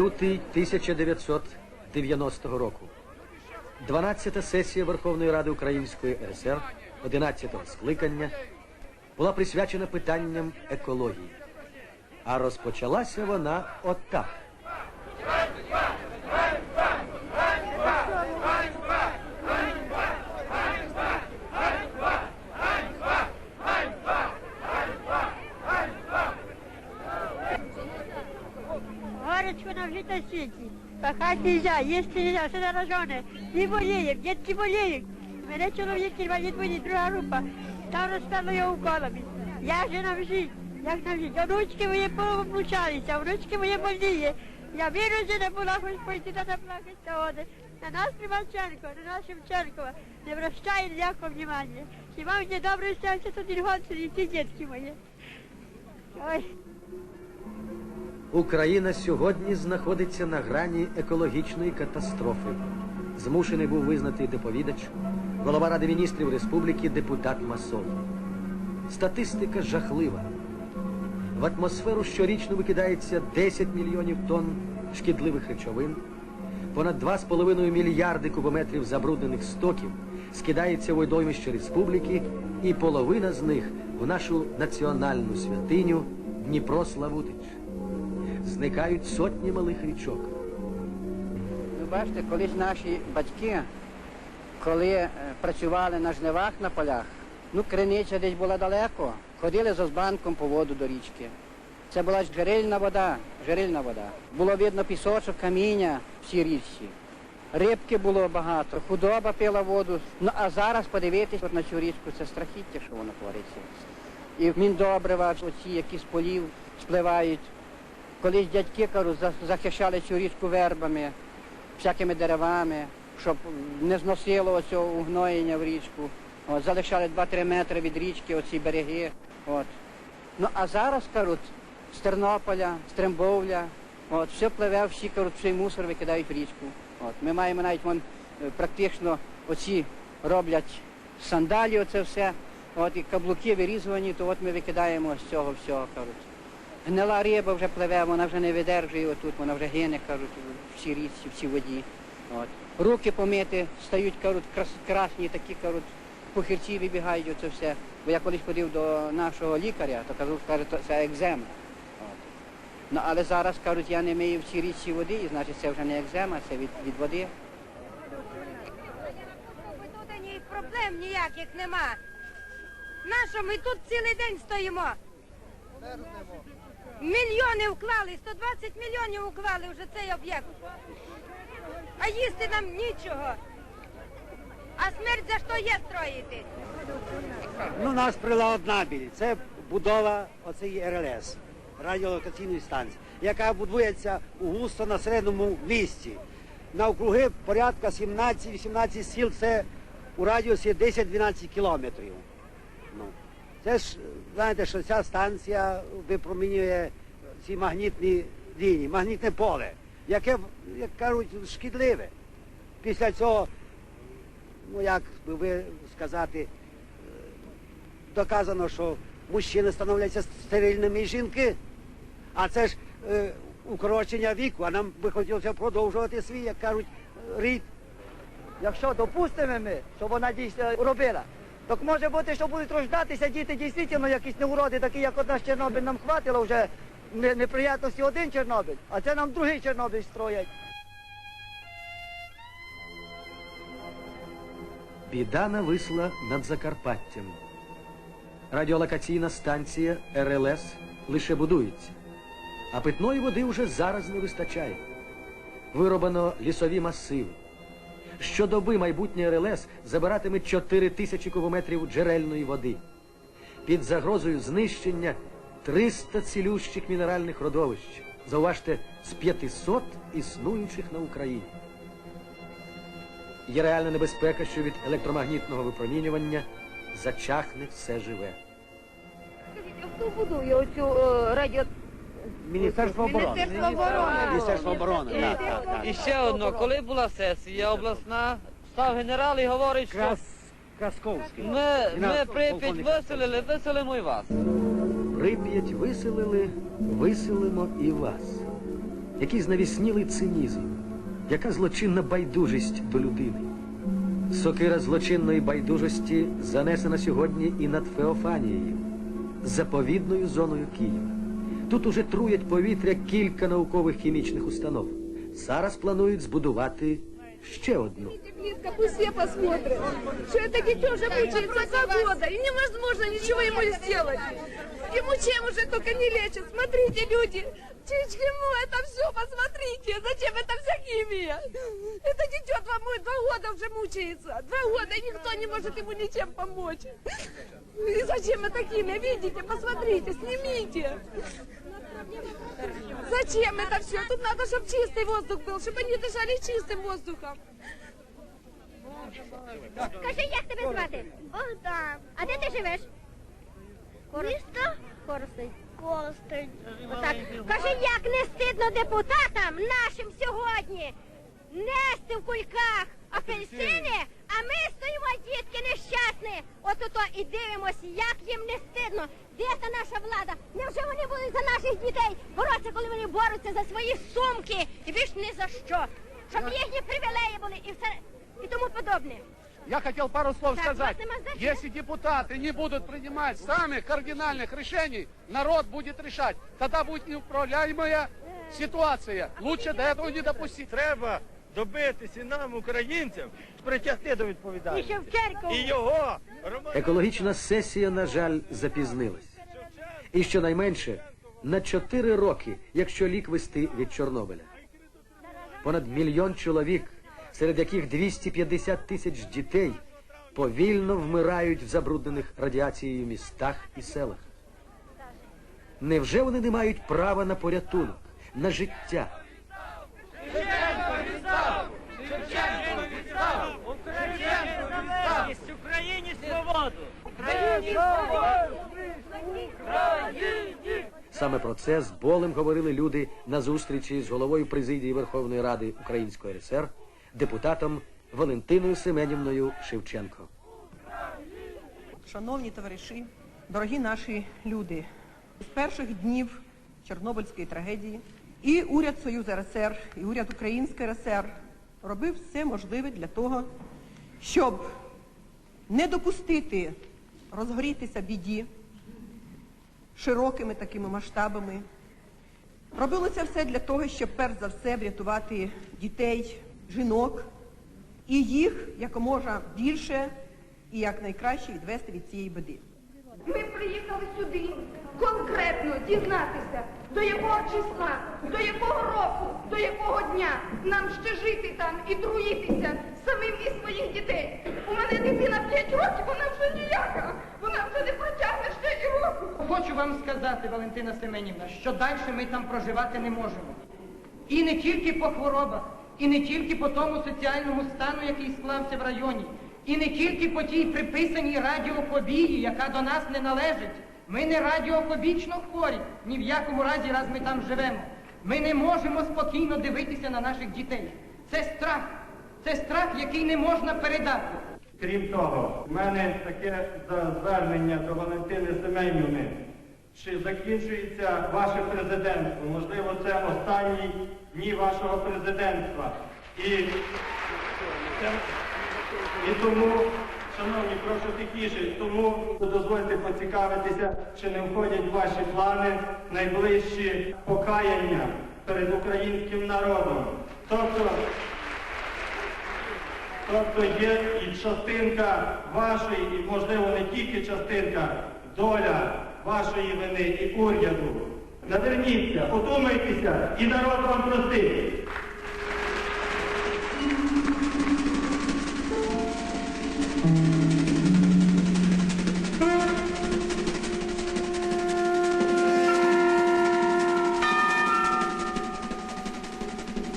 лютий 1990 року. 12-та сесія Верховної Ради Української РСР 11-го скликання була присвячена питанням екології. А розпочалася вона отак. Нам жить на свете. Пахать нельзя, есть нельзя, все зараженное. Не болеем, детки болеют. Мене чоловік інвалід війни, друга група. Там розперло його уколами. Як же нам жити? Як нам жити? Онучки мої повлучалися, внучки мої больні. Я вироджена була, хоч пойти на плакати один. На нас Примаченко, на нас Шевченкова не вращає ніякого внимання. Хіба мені добре серце, дільгонці і ці дітки мої. Ой. Україна сьогодні знаходиться на грані екологічної катастрофи. Змушений був визнати доповідач, голова Ради міністрів республіки, депутат Масол. Статистика жахлива. В атмосферу щорічно викидається 10 мільйонів тонн шкідливих речовин, понад 2,5 мільярди кубометрів забруднених стоків скидається в водоймище республіки, і половина з них в нашу національну святиню Дніпро Славутич. Зникають сотні малих річок. Ви бачите, колись наші батьки, коли е, працювали на жнивах на полях, ну криниця десь була далеко, ходили з озбанком по воду до річки. Це була джерельна вода, джерельна вода. Було видно пісочок, каміння в цій річці. Рибки було багато, худоба пила воду. Ну а зараз подивитись на цю річку, це страхіття, що воно твориться. І міндобрива, оці, які з полів спливають. Колись дядьки кажуть, за- захищали цю річку вербами, всякими деревами, щоб не зносило оцього угноєння в річку. От, залишали 2-3 метри від річки оці береги. От. Ну а зараз, кажуть, з Тернополя, з Трембовля, от, все пливе, всі кажуть, цей мусор викидають в річку. От. Ми маємо навіть вон, е, практично оці роблять сандалі, оце все. От, і каблуки вирізувані, то от ми викидаємо з цього всього, кажуть. Гнила риба вже пливе, вона вже не видержує отут, вона вже гине, кажуть, в цій річці, в цій воді. От. Руки помити, стають, кажуть, крас, красні, такі, кажуть, пухирці вибігають, оце все. Бо я колись ходив до нашого лікаря, то кажу, каже, то це екзема. От. Ну, але зараз, кажуть, я не мию в цій річці води, і значить це вже не екзема, це від, від води. Тут ні проблем ніяких нема. Нащо ми тут цілий день стоїмо? Мільйони вклали, 120 мільйонів вклали вже цей об'єкт. А їсти нам нічого. А смерть за що є строїти? Ну, нас прила одна біль. Це будова оцеї РЛС, радіолокаційної станції, яка будується у густо населеному місті. Навкруги порядка 17-18 сіл, це у радіусі 10-12 кілометрів. Ну, це ж, знаєте, що ця станція випромінює ці магнітні лінії, магнітне поле, яке, як кажуть, шкідливе. Після цього, ну як би ви сказати, доказано, що мужчини становляться стерильними і жінки. А це ж е, укорочення віку, а нам би хотілося продовжувати свій, як кажуть, рід. Якщо допустимо ми, що вона дійсно робила, так може бути, що будуть рождатися діти дійсно якісь неуроди, такі, як от наш Чорнобиль нам хватило вже не- неприятності один Чорнобиль, а це нам другий Чорнобиль строять. Біда нависла над Закарпаттям. Радіолокаційна станція РЛС лише будується, а питної води вже зараз не вистачає. Вироблено лісові масиви. Щодоби майбутнє РЛС забиратиме 4 тисячі кубометрів джерельної води. Під загрозою знищення 300 цілющих мінеральних родовищ. Зауважте, з 500 існуючих на Україні. Є реальна небезпека, що від електромагнітного випромінювання зачахне все живе. Скажіть, а Хто будує оцю е, радіо... Міністерство оборони. Міністерство оборони. Міністерство оборони, так, так, так. І ще одно, коли була сесія обласна, став генерал і говорить, що Крас... Красковський. ми, ми Прип'ять виселили, виселимо і вас. Прип'ять виселили, виселимо і вас. який знавіснілий цинізм, яка злочинна байдужість до людини. Сокира злочинної байдужості занесена сьогодні і над Феофанією, заповідною зоною Києва. Тут уже труять повітря кілька наукових хімічних установ. Зараз планують збудувати ще одну. Близко, пусть все посмотрят, что это дитё уже мучается два года, и невозможно ничего ему сделать. Ему чем уже только не лечат. Смотрите, люди, к чему это все, посмотрите, зачем это вся химия? Это дитё два, мо- два года уже мучается, два года, и никто не может ему ничем помочь. И зачем это химия? Видите, посмотрите, снимите. Зачем это все? Тут надо, чтобы чистый воздух был, чтобы они дышали чистым воздухом. Скажи, як тебе звати? Богдан. А де ти живеш? Місто? Коростень. Коростень. Отак. Кажи, як не стидно депутатам нашим сьогодні нести в кульках апельсини, а ми стоїмо, дітки нещасні. От ото і дивимося, як їм не стидно. Де та наша влада? Невже вони будуть за наших дітей боротися, коли вони борються за свої сумки і більш ні за що? Щоб їхні привілеї були і все і тому подобне Я хотел пару слов Так, сказать. вас нема за що. Если депутаты не будут принимать самых кардинальных решений, народ будет решать. Тогда будет неуправляемая ситуация. Лучше до этого не допустить. Треба добитися нам, українцям, притягти до І відповідальності. Шевченко. І його Роман Екологічна сесія, на жаль, запізнилась. І щонайменше на чотири роки, якщо лік вести від Чорнобиля. Понад мільйон чоловік, серед яких 250 тисяч дітей, повільно вмирають в забруднених радіацією містах і селах. Невже вони не мають права на порятунок, на життя? Україні свободу! Саме про це з болем говорили люди на зустрічі з головою президії Верховної Ради Української РСР, депутатом Валентиною Семенівною Шевченко. Шановні товариші, дорогі наші люди, з перших днів Чорнобильської трагедії і уряд Союзу РСР, і уряд Української РСР робив все можливе для того, щоб не допустити розгорітися біді широкими такими масштабами. Робилося все для того, щоб перш за все врятувати дітей, жінок і їх якомога більше і якнайкраще відвести від цієї біди. Ми приїхали сюди конкретно дізнатися, до якого числа, до якого року, до якого дня нам ще жити там і труїтися самим і своїх дітей. У мене дитина 5 років, вона вже ніяка, вона вже не протягне ще і року. Хочу вам сказати, Валентина Семенівна, що далі ми там проживати не можемо. І не тільки по хворобах, і не тільки по тому соціальному стану, який склався в районі, і не тільки по тій приписаній радіофобії, яка до нас не належить. Ми не радіофобічно хворі, ні в якому разі, раз ми там живемо. Ми не можемо спокійно дивитися на наших дітей. Це страх, це страх, який не можна передати. Крім того, в мене таке звернення до Валентини Семенівни. Чи закінчується ваше президентство? Можливо, це останні дні вашого президентства. І, і тому, шановні, прошу тихіше, тому дозвольте поцікавитися, чи не входять в ваші плани найближчі покаяння перед українським народом. Тобто, Тобто є і частинка вашої, і можливо не тільки частинка, доля вашої вини і уряду. Наверніться, одумайтеся, і народ вам простить.